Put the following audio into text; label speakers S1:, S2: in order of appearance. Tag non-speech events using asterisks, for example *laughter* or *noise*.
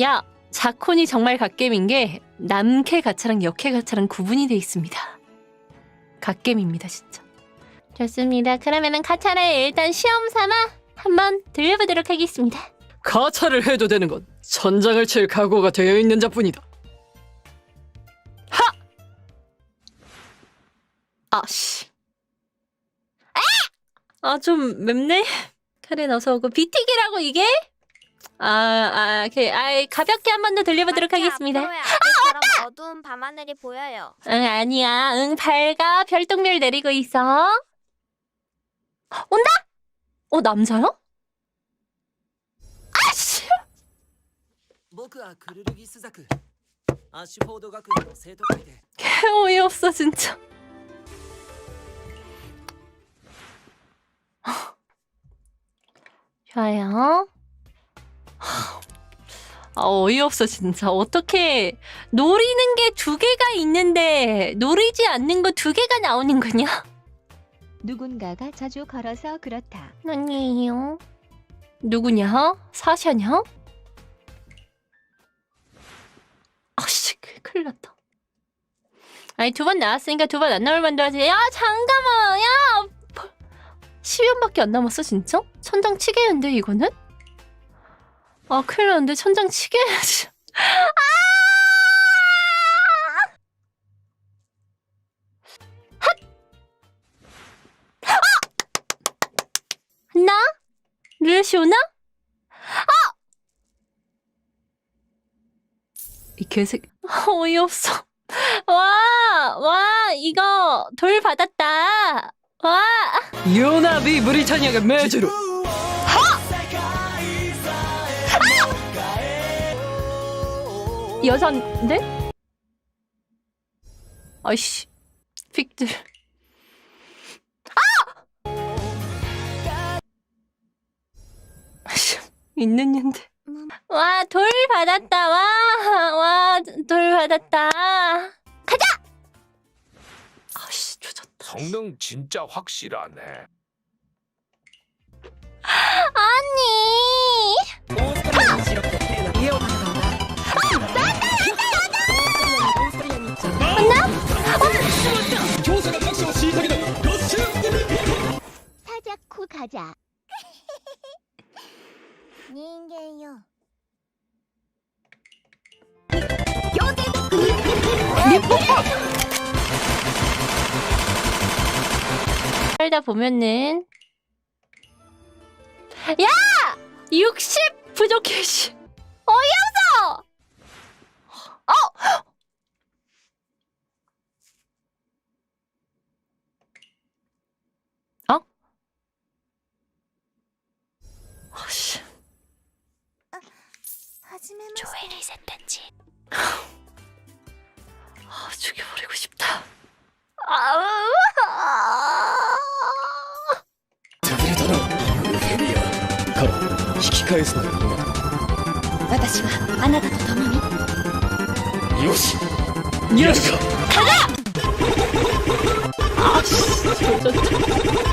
S1: 야, 자콘이 정말 갓겜인 게 남캐 가차랑 여캐 가차랑 구분이 돼 있습니다. 갓겜입니다, 진짜. 좋습니다. 그러면은 가차를 일단 시험 삼아 한번 들려보도록 하겠습니다.
S2: 가차를 해도 되는 건 천장을 칠 각오가 되어 있는 자뿐이다.
S1: 아, 씨. 아, 좀 맵네? 카렌 어서 오고. 비틱이라고 이게? 아, 아, 그, 아, 가볍게 한 번 더 들려보도록 하겠습니다.
S3: 앞으로의 아들처럼 어두운 밤하늘이 보여요.
S1: 응, 아니야. 응, 밝아. 별똥별 내리고 있어. 온다? 어, 남자야? 아씨! *laughs*
S4: 僕はクルルギスザクアッシュフォード学園の生徒会で
S1: 개 어이없어, 진짜. 좋아요. 아, 어이없어, 진짜. 어떻게, 노리는 게 두 개가 있는데, 노리지 않는 거 두 개가 나오는 거냐?
S5: 누군가가 자주 걸어서 그렇다.
S1: 아니에요. 누구냐? 사샤냐? 아씨, 그- 큰일 났다. 아니, 두 번 나왔으니까 두 번 안 나올 만도 하지. 야, 잠깐만, 야! 10연밖에 안 남았어, 진짜? 천장 치게는데, 이거는? 아, 큰일 났는데, 천장 치게 해야지. 나? 르시 오나? 아! 이 개새끼 어이없어 와! 와! 이거 돌 받았다 와!
S2: 유나비 브리타니아가 매주로
S1: 여잔데? 아이씨 픽들 아! 아씨 있는 년데 와, 돌 받았다. 와, 와, 돌 받았다. 가자! 아씨, 조졌다.
S6: 성능 진짜 확실하네.
S1: 살다 보면은 야! 60 부족해 씨. 어이없어! 어! 어? 어 씨.
S3: 아, 조회를
S1: 샜던지 *laughs* 아, 죽여버리고 싶다. 아,
S6: 引き返すなよ
S3: 私はあなたと共に。
S6: よし
S2: 예스!
S1: 리프